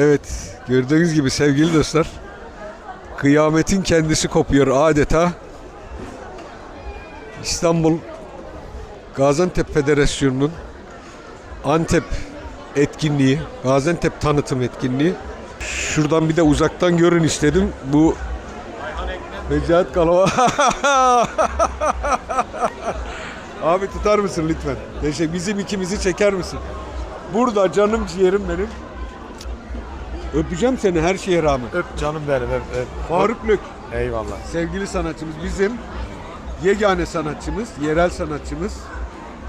Evet, gördüğünüz gibi sevgili dostlar, kıyametin kendisi kopuyor adeta. İstanbul Gaziantep Federasyonu'nun Antep etkinliği, Gaziantep tanıtım etkinliği. Şuradan bir de uzaktan görün istedim. Bu Necat Kalava. Abi tutar mısın lütfen? Teşekkür. Bizim ikimizi çeker misin? Burada canım ciğerim benim. Öpeceğim seni her şeye rağmen. Öp canım benim öp öp. Faruk Lök, Eyvallah. sevgili sanatçımız bizim yegane sanatçımız, yerel sanatçımız.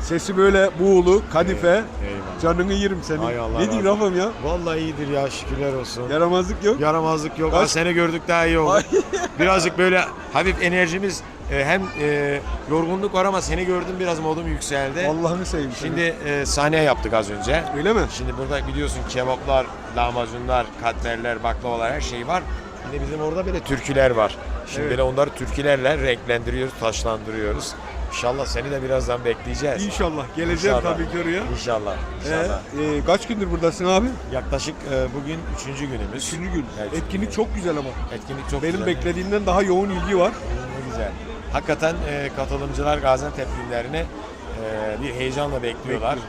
Sesi böyle buğulu, kadife. Eyvallah. Canını yerim senin. Ay Allah ne razı diyeyim Rafım ya? Vallahi iyidir ya şükürler olsun. Yaramazlık yok. Yaramazlık yok. Kaç- Ha, seni gördük daha iyi oldu. Ay. Birazcık böyle hafif enerjimiz e, hem e, yorgunluk var ama seni gördüm biraz modum yükseldi. Allah'ını seveyim seni. Şimdi e, sahneye yaptık az önce. Öyle mi? Şimdi burada biliyorsun kebaplar, lahmacunlar, katmerler, baklavalar her şey var. Bir de bizim orada böyle türküler var. Şimdi Evet. böyle onları türkülerle renklendiriyoruz, taşlandırıyoruz. İnşallah seni de birazdan bekleyeceğiz. İnşallah. Geleceğim İnşallah. tabii ki oraya. İnşallah. Ee, İnşallah. e, kaç gündür buradasın abi? Yaklaşık e, bugün üçüncü günümüz. Üçüncü gün. Evet, Etkinlik çok güzel ama. Etkinlik çok Benim güzel. beklediğimden daha yoğun ilgi var. Ne güzel. Hakikaten e, katılımcılar Gaziantep günlerini e, bir heyecanla bekliyorlar. E,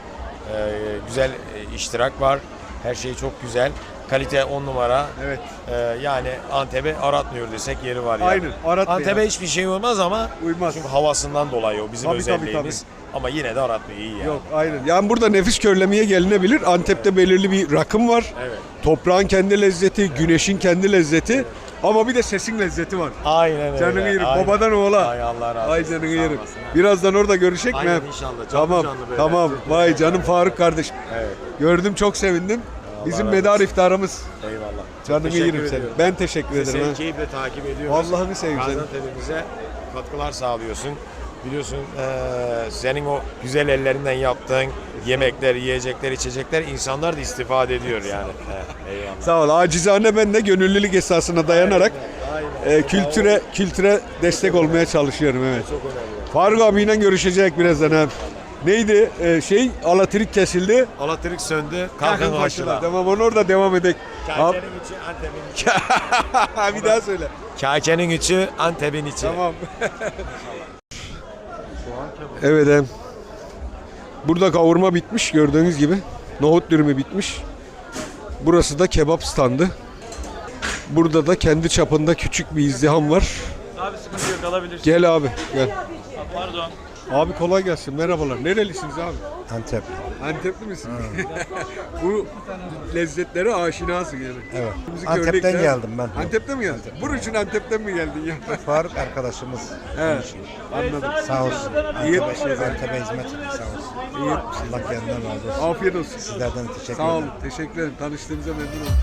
güzel e, iştirak var. Her şey çok güzel. Kalite 10 numara. Evet. E, yani Antep'e aratmıyor desek yeri var ya. Aynen, aratmıyor. Antep'e hiçbir şey olmaz ama Uymaz. çünkü havasından dolayı o bizim Tabii, tabii, özelliğimiz. Ama yine de aratmıyor iyi yani. Yok aynen. Yani burada nefis körlemeye gelinebilir. Antep'te belirli bir rakım var. Evet. Toprağın kendi lezzeti, güneşin kendi lezzeti. Ama bir de sesin lezzeti var. Aynen öyle. Canını yerim. aynen. Babadan oğla. Ay Allah razı Ay olsun. canını Sağ yerim. Birazdan orada görüşecek mi? Aynen inşallah. Canlı Tamam. canlı böyle. Tamam. Vay canım Faruk kardeşim. Evet. Gördüm çok sevindim. Bizim razı medar olsun. iftarımız. Eyvallah. Canını Teşekkür yerim seni. Ben teşekkür ederim. Seni keyifle takip ediyoruz. Allah'ını seveyim seni. Gaziantep'imize katkılar sağlıyorsun. Biliyorsun eee, senin o güzel ellerinden yaptığın yemekler, yiyecekler, içecekler insanlar da istifade ediyor yani. Eyvallah. Sağ ol. Acizane ben de gönüllülük esasına dayanarak Aynen. e, kültüre kültüre destek olmaya çalışıyorum evet. Çok önemli. Faruk abiyle görüşecek birazdan ha. Neydi? E, şey Alatırik kesildi. Alatırik söndü, kalkın başına. Tamam onu orada devam edek. Abi, Kake'nin içi, Antep'in içi. bir daha söyle. Kake'nin içi, Antep'in içi. Tamam. evet em. Burada kavurma bitmiş gördüğünüz gibi. Nohut dürümü bitmiş. Burası da kebap standı. Burada da kendi çapında küçük bir izdiham var. Abi sıkıntı yok alabilirsin. Gel abi gel. Pardon. Abi kolay gelsin merhabalar. Nerelisiniz abi? Antep. Antepli misin? Bu lezzetlere aşinasın yani. Evet. Bizi Antep'ten gördükler- geldim ben. Antep'ten mi geldin? Bunun için Antep'ten mi geldin ya? Faruk arkadaşımız. He, anladım. Sağ olsun. İyi Antep'e, Antep'e hizmet ediyor sağ olsun. İyi. Allah kendinden razı olsun. Afiyet olsun. Sizlerden teşekkür Sağ olun. ederim. Teşekkür ederim. Tanıştığımıza memnun oldum.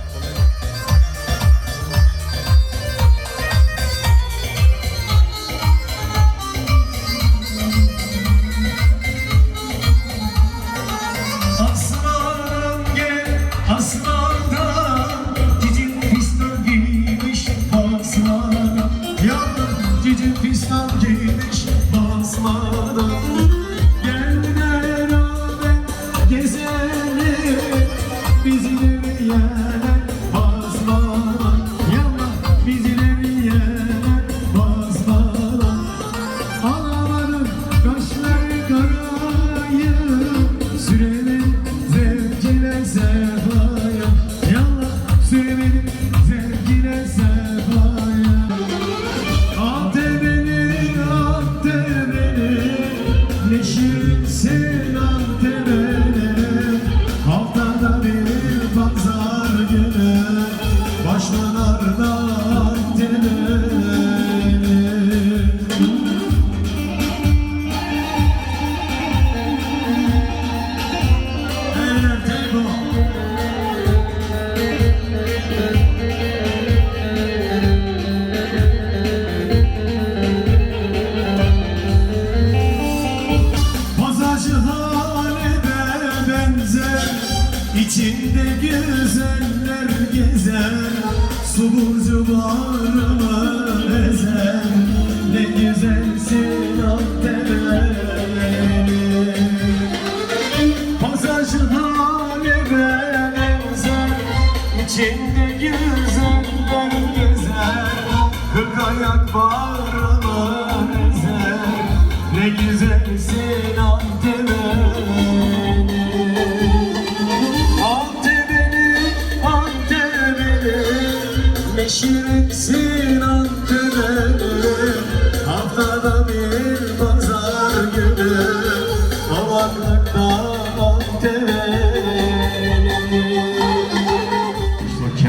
İçinde güzeller gezer Kırk ayak bağrına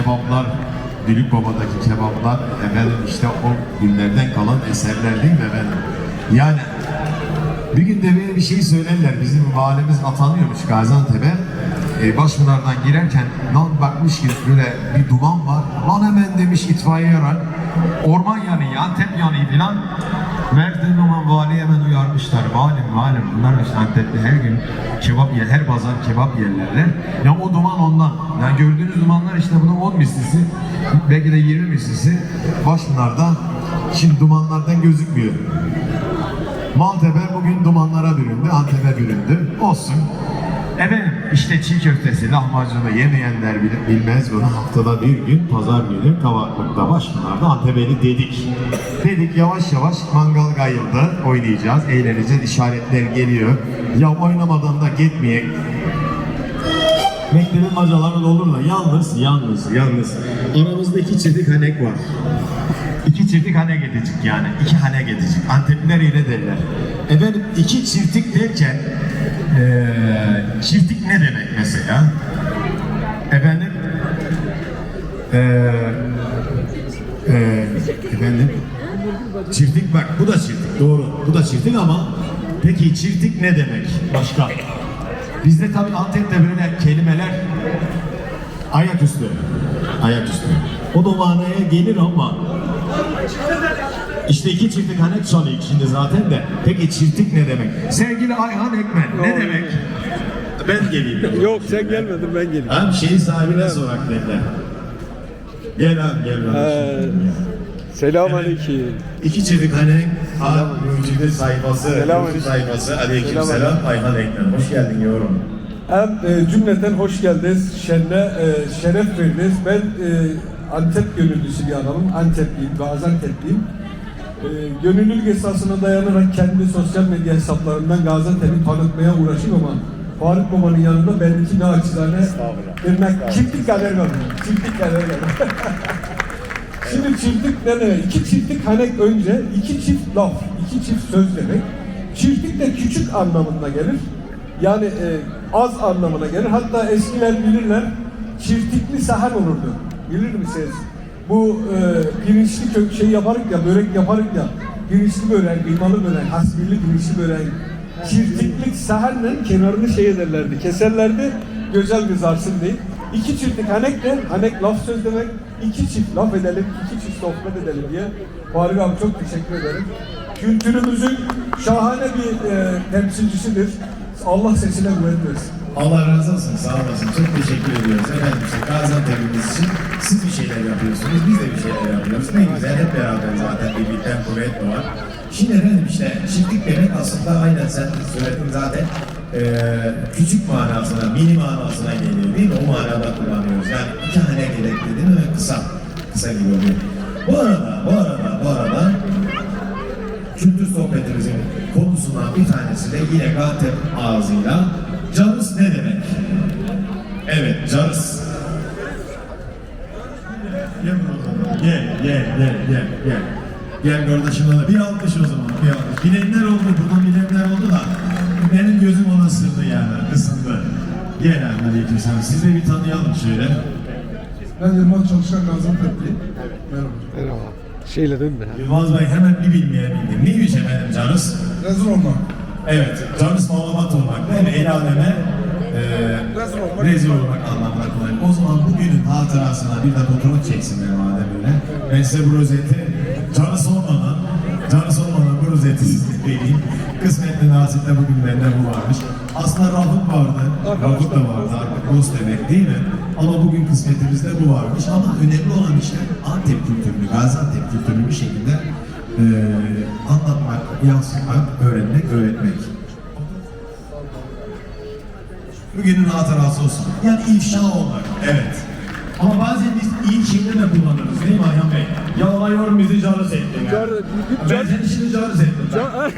kebaplar, Dülük Baba'daki kebaplar efendim işte o günlerden kalan eserler değil mi efendim? Yani bir gün de bir şey söylerler. Bizim valimiz atanıyormuş Gaziantep'e. Ee, Başpınar'dan girerken lan bakmış ki böyle bir duman var. Lan hemen demiş itfaiye yarar. Orman yanıyor, Antep yanıyor filan. Mert'in zaman vali hemen uyarmışlar. Valim, valim. Bunlar işte Antep'te her gün kebap yer, her pazar kebap yerlerler. Ya o duman ondan. Yani gördüğünüz dumanlar işte bunun 10 mislisi. Belki de 20 mislisi. Başpınar'da şimdi dumanlardan gözükmüyor. Maltepe bugün dumanlara büründü, Antep'e büründü. Olsun. Efendim işte çiğ köftesi, lahmacunu yemeyenler bil- bilmez bunu. Haftada bir gün, pazar günü Kavaklık'ta, Başpınar'da Antep'eli dedik. Dedik yavaş yavaş mangal gayıldı, oynayacağız, eğleneceğiz, işaretler geliyor. Ya oynamadan da gitmeyek. Mektebin bacaları dolurlar. Yalnız, yalnız, yalnız. Aramızda iki çetik hanek var. İki çirtik hane gidecek yani. iki hane gidecek. Antepliler öyle derler. Efendim iki çirtik derken eee çirtik ne demek mesela? Efendim eee eee efendim çirtik bak bu da çirtik doğru. Bu da çirtik ama peki çirtik ne demek başka? Bizde tabii Antep'te böyle kelimeler ayaküstü. Ayaküstü. O da manaya gelir ama işte iki çiftlik hanek çalıyor şimdi zaten de. Peki çiftlik ne demek? Sevgili Ayhan Ekmen ne demek? Ben geleyim. Yok sen gelmedin ben geleyim. Abi şeyin sahibine sorak dediler. Gel abi gel kardeşim. Selamünaleyküm. İki çiftlik hanek A Mucide sayfası, Selam YouTube sayfası. Aleyküm selam Ayhan Ekmen. Hoş geldin yorum. Hem e, cümleten hoş geldiniz, şerle, e, şeref verdiniz. Ben e, Antep gönüllüsü bir adamım. Antepliyim, Gaziantep'liyim. E, gönüllülük esasına dayanarak kendi sosyal medya hesaplarından Gaziantep'i tanıtmaya uğraşıyorum ama Faruk Baba'nın yanında benimki naçizane demek çiftlik galer kalıyor. Çiftlik galer kalıyor. Şimdi çiftlik ne demek? İki çiftlik hanek önce iki çift laf, iki çift söz demek. Çiftlik de küçük anlamına gelir. Yani e, az anlamına gelir. Hatta eskiler bilirler çiftlikli sahan olurdu. Bilir misiniz? Bu e, pirinçli kök şey yaparık ya, börek yaparık ya. Pirinçli börek, kıymalı börek, hasbirli pirinçli börek. Çiftliklik sahanla kenarını şey ederlerdi, keserlerdi güzel kızarsın diye. İki çiftlik hanek de, hanek laf söz demek. İki çift laf edelim, iki çift sohbet edelim diye. Faruk abi çok teşekkür ederim. Kültürümüzün şahane bir e, temsilcisidir. Allah sesine kuvvet versin. Allah razı olsun, sağ olasın. Çok teşekkür ediyoruz. Efendim işte Gaziantep'imiz için siz bir şeyler yapıyorsunuz, biz de bir şeyler yapıyoruz. Ne güzel hep beraber zaten birlikten kuvvet doğar. Şimdi efendim işte çiftlik demek aslında aynen sen söyledin zaten eee, küçük manasına, mini manasına geliyor değil mi? O manada kullanıyoruz. Yani iki hane gerek dedin mi kısa, kısa gibi oluyor. Bu arada, bu arada, bu arada kültür sohbetimizin konusundan bir tanesi de yine Gaziantep ağzıyla Carus ne demek? Evet, Carus. Gel bakalım. Gel, gel, gel, gel, gel. Gel kardeşim ona. Bir alkış o zaman, bir alkış. Bilenler oldu, buradan bilenler oldu da benim gözüm ona sırdı yani, ısındı. Gel aleyküm selam. Sizi de bir tanıyalım şöyle. Ben Yılmaz Çalışkan Gaziantep'liyim. Merhaba. Merhaba. Şeyle değil mi? Yılmaz Bey hemen bir bilmeye bildim. Neymiş efendim Carus? Rezil olma. Evet, Canus Malamat olmak değil mi? El aleme e, rezil olmak anlamına kullanıyor. O zaman bugünün hatırasına bir de fotoğraf çeksinler madem öyle. Ben size bu rozeti Canus olmadan, Canus olmadan bu rozeti size vereyim. Kısmetli nasipte bugün bende bu varmış. Aslında Rahut vardı, Rahut da vardı artık dost demek değil mi? Ama bugün kısmetimizde bu varmış. Ama önemli olan işte Antep kültürünü, Gaziantep kültürünü bir şekilde e, anlatmak, yansıtmak, öğrenmek, öğretmek. Bugünün hatırası olsun. Yani ifşa olmak. Evet. İyi şeyler de kullanırız değil mi Ayhan Bey? Yalanıyorum bizi carız ettin. ya. Car- Ben car- seni şimdi carız ettim. ben.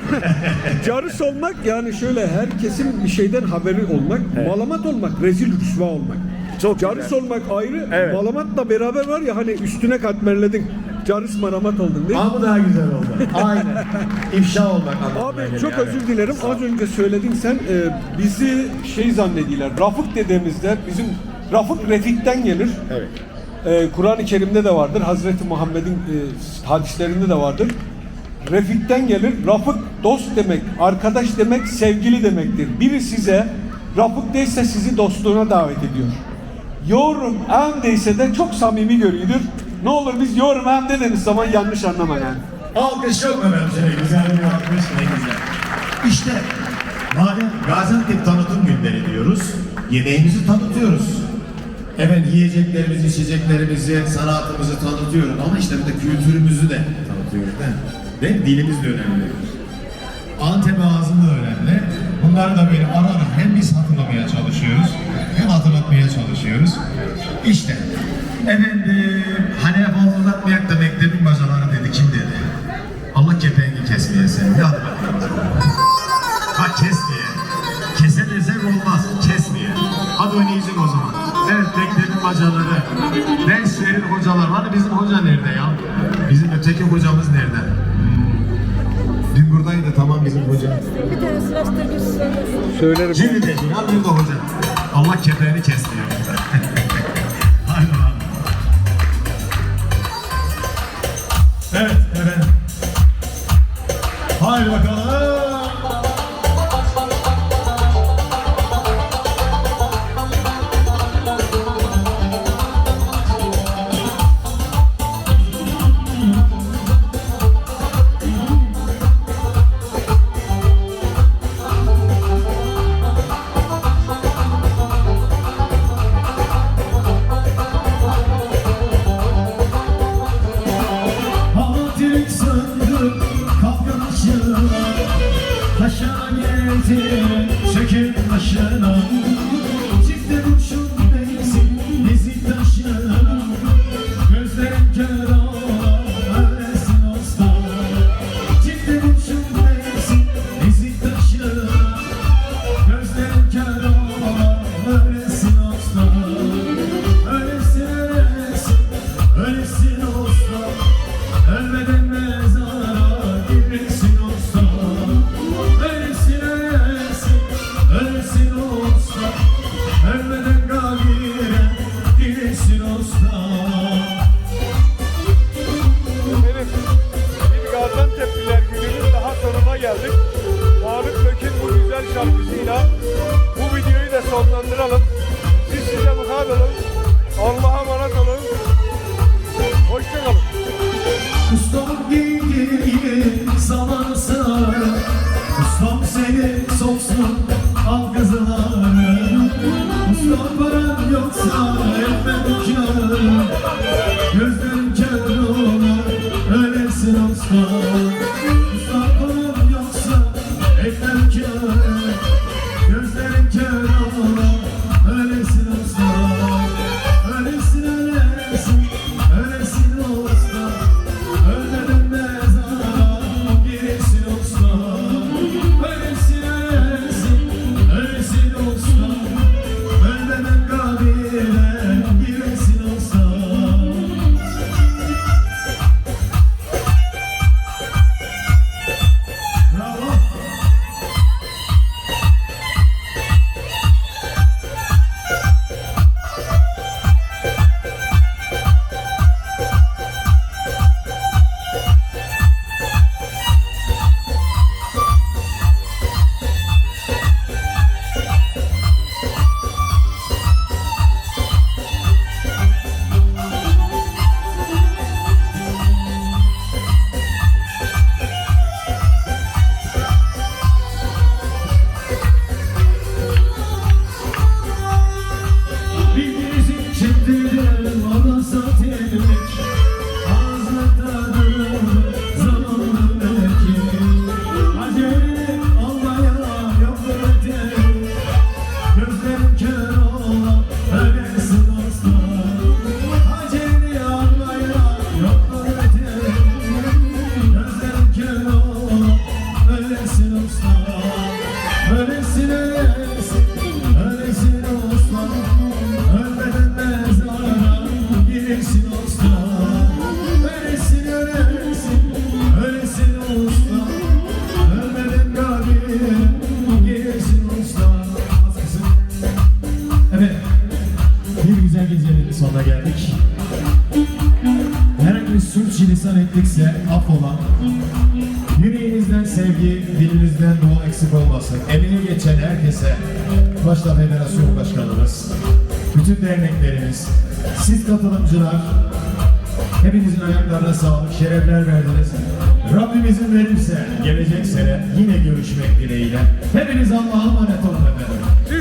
Carış olmak yani şöyle herkesin bir şeyden haberi olmak, malamat olmak, rezil rüsva olmak. Çok Carış olmak ayrı, malamatla beraber var ya hani üstüne katmerledin. Carış maramat oldun değil mi? Ama bu daha güzel oldu. Aynen. İfşa olmak anlamına Abi geliyor çok yani. özür dilerim. Az önce söyledin sen e, bizi şey zannediyorlar. Rafık dediğimizde bizim Rafık Refik'ten gelir. Evet. E, Kur'an-ı Kerim'de de vardır. Hazreti Muhammed'in e, hadislerinde de vardır. Refik'ten gelir. Rafık dost demek, arkadaş demek, sevgili demektir. Biri size Rafık değilse sizi dostluğuna davet ediyor. Yorum em değilse de çok samimi görüyordur. Ne olur biz yorum em dediğimiz zaman yanlış anlama yani. Alkış yok mu? Şöyle güzel bir alkış ne güzel. İşte madem Gaziantep tanıtım günleri diyoruz, yemeğimizi tanıtıyoruz. Efendim yiyeceklerimizi, içeceklerimizi, sanatımızı tanıtıyoruz ama işte bir de kültürümüzü de tanıtıyoruz değil mi? Dilimiz de önemli. Antep ağzında önemli. Bunları da böyle ara ara hem biz hatırlamaya çalışıyoruz hem hatırlatmaya çalışıyoruz. İşte efendim hani fazla uzatmayak da mektebin bacaları dedi kim dedi? Allah kepengi kesmeye seni. Hadi. Ha. Kese Ders verir hocalar. Hani bizim hoca nerede ya? Bizim öteki hocamız nerede? Dün buradaydı tamam bizim hoca. Bir tane sıraştır bir söylesin. Söylerim. Şimdi de ya nerede hoca? Allah kepeğini. Hadi bakalım. Evet efendim. Haydi bakalım. Benim bir Gaziantep'liler gününün daha sonuna geldik. Faruk Lök'ün bu güzel şarkısıyla bu videoyu da sonlandıralım. Siz size olun. Allah'a emanet olun. Hoşçakalın. Ustam giydiği zaman sığar Ustam seni soksun al paran yoksa etme dükkanı Herhangi bir sürçülisan ettikse affola. Yüreğinizden sevgi, dilinizden dua eksik olmasın. Emeği geçen herkese, başta federasyon başkanımız, bütün derneklerimiz, siz katılımcılar, hepinizin ayaklarına sağlık, şerefler verdiniz. Rabbim izin verirse gelecek sene yine görüşmek dileğiyle. Hepiniz Allah'a emanet olun efendim.